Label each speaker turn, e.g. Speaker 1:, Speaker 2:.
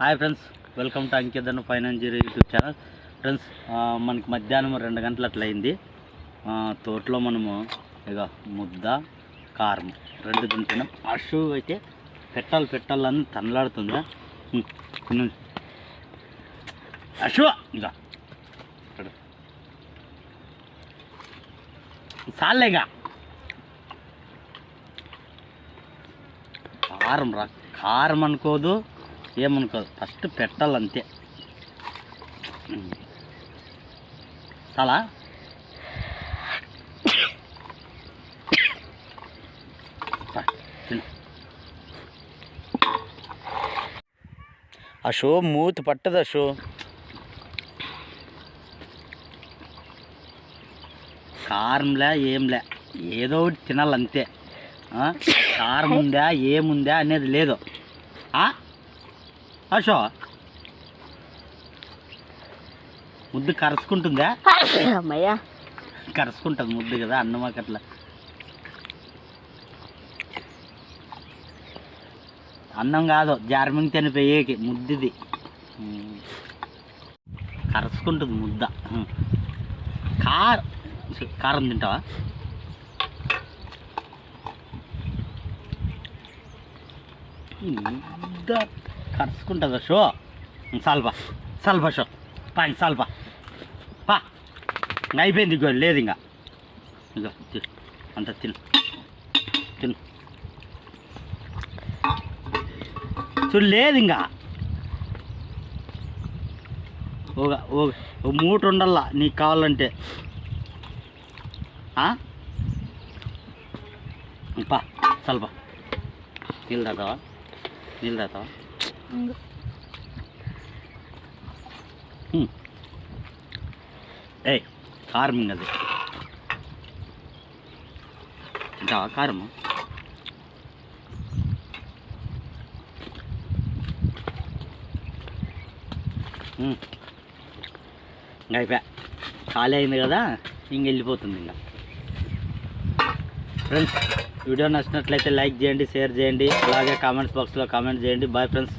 Speaker 1: Hi friends welcome to Ankitan finance YouTube channel. Friends మనకి మధ్యాహ్నం రెండు గంటలు అట్లయింది తోటలో మనము ఇక ముద్ద కారం రెండు తింటున్నాం. అషు అయితే పెట్టాలి పెట్టాలని తనలాడుతుందా. ఉమ్, ఇక చాలేగా కారం రా కారం అనుకోదు. ఏమనుకోదు ఫస్ట్ పెట్టాలంతే. చాలా. ఆ షో మూతి పట్టదు ఆ షో కారంలే ఏంలే ఏదో ఒకటి తినాలంతే ఆ? కారం ఉందా ఏముందా అనేది లేదు ఆ? అశో. ముద్దు కరుచుకుంటుందా?
Speaker 2: అమ్మయ్యా.
Speaker 1: కరుచుకుంటుంది ముద్దు కదా అన్నమాక అట్లా. అన్నం కాదు జార్మింగ్ తినిపోయేకి ముద్దుది. కరుచుకుంటుంది ముద్ద. కార. కారం తింటావా? ముద్ద. కరుచుకుంటుందా షో. సాల్పా సాల్పా షో. పా ఇంక పా. అయిపోయింది ఇగో లేదు ఇంకా. ఇగో అంత తిను. తిను. చూడు లేదు ఇంకా. ఒక ఒక మూట ఉండల్లా నీకు కావాలంటే. ఆ? పా సల్పా నీళ్ళు తాతావా నీళ్ళు తాతావా ఏయ్ కారం అది. అంటే ఆ కారము అయిపోయా ఖాళీ అయింది కదా ఇంక వెళ్ళిపోతుంది ఇంకా. ఫ్రెండ్స్ వీడియో నచ్చినట్లయితే లైక్ చేయండి షేర్ చేయండి అలాగే కామెంట్స్ బాక్స్లో కామెంట్ చేయండి. Bye friends.